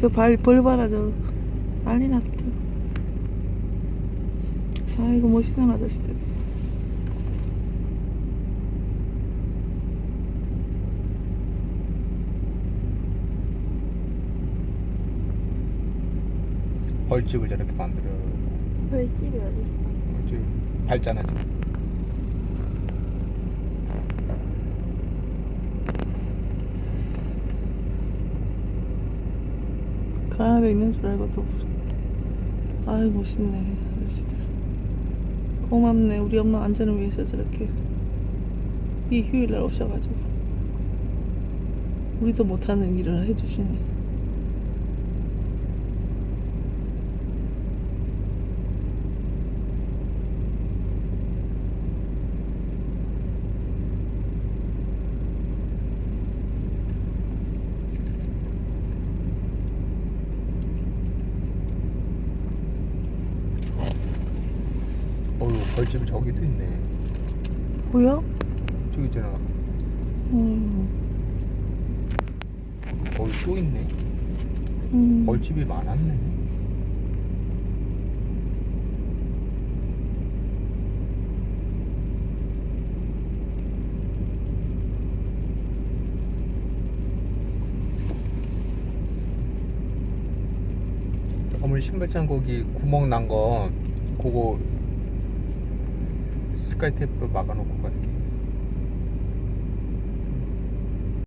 저 발, 벌 봐라, 저. 난리 났다. 아이고, 멋있는 아저씨들. 벌집을 저렇게 만들어. 벌집이 어딨어? 지금 밟잖아 지금. 그 안에 있는 줄 알고 또. 아이, 멋있네, 아저씨들. 고맙네. 우리 엄마 안전을 위해서 저렇게. 이 휴일날 오셔가지고. 우리도 못하는 일을 해주시네. 어유 벌집이 저기도 있네. 보여? 저기 있잖아. 음, 거기 또 있네. 음. 벌집이 많았네. 어머니 신발장 거기 구멍 난 거 그거 스카이 테이프로 막아놓고 갈게.